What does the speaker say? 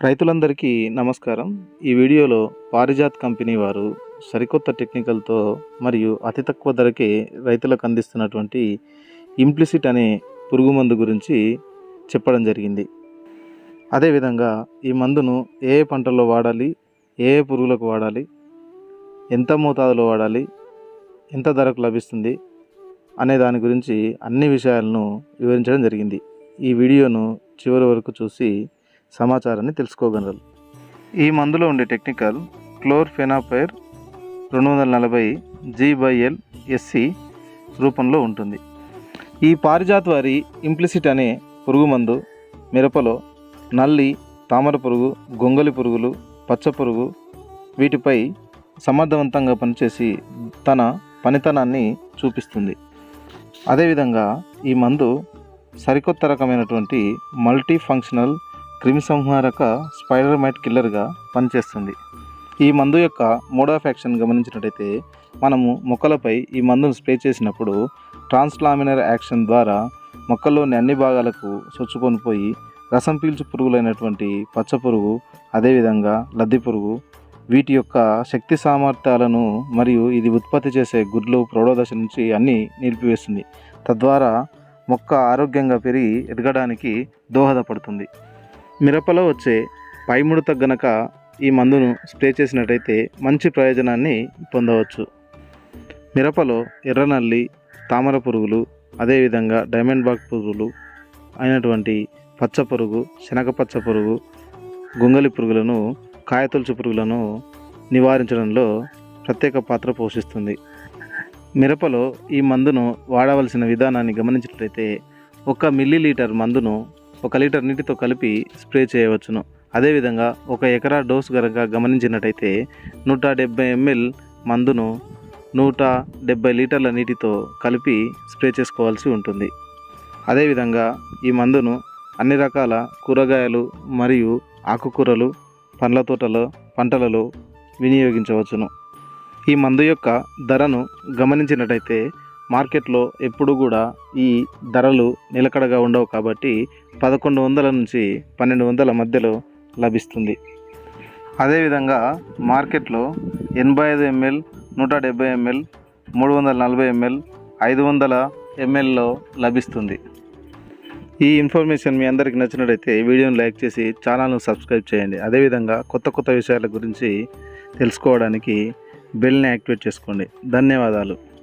రైతులందరికీ నమస్కారం. ఈ వీడియోలో పారిజాత్ కంపెనీ వారు సరికొత్త టెక్నికల్తో మరియు అతి తక్కువ ధరకే రైతులకు అందిస్తున్నటువంటి ఇంప్లిసిట్ అనే పురుగు మందు గురించి చెప్పడం జరిగింది. అదేవిధంగా ఈ మందును ఏ ఏ పంటల్లో వాడాలి ఏ ఏ పురుగులకు వాడాలి ఎంత మోతాదులో వాడాలి ఎంత ధరకు లభిస్తుంది అనే దాని గురించి అన్ని విషయాలను వివరించడం జరిగింది. ఈ వీడియోను చివరి వరకు చూసి సమాచారాన్ని తెలుసుకోగలరు. ఈ మందులో ఉండే టెక్నికల్ క్లోర్ఫెనాపైర్ రెండు వందల నలభై జీ బై ఎల్ ఎస్సి రూపంలో ఉంటుంది. ఈ పారిజాత వారి ఇంప్లిసిట్ అనే పురుగు మందు మిరపలో నల్లి తామర పురుగు గొంగలి పురుగులు పచ్చ పురుగు వీటిపై సమర్థవంతంగా పనిచేసి తన పనితనాన్ని చూపిస్తుంది. అదేవిధంగా ఈ మందు సరికొత్త రకమైనటువంటి మల్టీ ఫంక్షనల్ క్రిమిసంహారక స్పైడర్ మైట్ కిల్లర్గా పనిచేస్తుంది. ఈ మందు యొక్క మోడ్ ఆఫ్ యాక్షన్ గమనించినట్టయితే మనము మొక్కలపై ఈ మందును స్ప్రే చేసినప్పుడు ట్రాన్స్లామినర్ యాక్షన్ ద్వారా మొక్కల్లోని అన్ని భాగాలకు చొచ్చుకొని పోయి రసం పీల్చు పురుగులైనటువంటి పచ్చ పురుగు అదేవిధంగా లద్ది పురుగు వీటి యొక్క శక్తి సామర్థ్యాలను మరియు ఇది ఉత్పత్తి చేసే గుడ్లు ప్రౌఢదశ నుంచి అన్నీ నిలిపివేస్తుంది. తద్వారా మొక్క ఆరోగ్యంగా పెరిగి ఎదగడానికి దోహదపడుతుంది. మిరపలో వచ్చే పైముడత గనక ఈ మందును స్ప్రే చేసినట్టయితే మంచి ప్రయోజనాన్ని పొందవచ్చు. మిరపలో ఎర్రనల్లి తామర పురుగులు అదేవిధంగా డైమండ్ బాగ్ పురుగులు అయినటువంటి పచ్చ పురుగు శనగ పచ్చ పురుగు గొంగలి పురుగులను కాయతొలుచు పురుగులను నివారించడంలో ప్రత్యేక పాత్ర పోషిస్తుంది. మిరపలో ఈ మందును వాడవలసిన విధానాన్ని గమనించినట్లయితే ఒక మిల్లీ లీటర్ మందును ఒక లీటర్ నీటితో కలిపి స్ప్రే చేయవచ్చును. అదేవిధంగా ఒక ఎకరా డోసు కనుక గమనించినట్టయితే నూట డెబ్బై ఎంఎల్ మందును నూట డెబ్బై లీటర్ల నీటితో కలిపి స్ప్రే చేసుకోవాల్సి ఉంటుంది. అదేవిధంగా ఈ మందును అన్ని రకాల కూరగాయలు మరియు ఆకుకూరలు పండ్ల తోటలో పంటలలో వినియోగించవచ్చును. ఈ మందు యొక్క ధరను గమనించినట్టయితే మార్కెట్లో ఎప్పుడు కూడా ఈ ధరలు నిలకడగా ఉండవు కాబట్టి పదకొండు వందల నుంచి పన్నెండు వందల మధ్యలో లభిస్తుంది. అదేవిధంగా మార్కెట్లో ఎనభై ఐదు ఎంఎల్ నూట డెబ్బై ఎంఎల్ మూడు వందల నలభై ఎంఎల్ ఐదు వందల ఎంఎల్లో లభిస్తుంది. ఈ ఇన్ఫర్మేషన్ మీ అందరికి నచ్చినట్టయితే వీడియోను లైక్ చేసి ఛానల్ను సబ్స్క్రైబ్ చేయండి. అదేవిధంగా కొత్త కొత్త విషయాల గురించి తెలుసుకోవడానికి బెల్ని యాక్టివేట్ చేసుకోండి. ధన్యవాదాలు.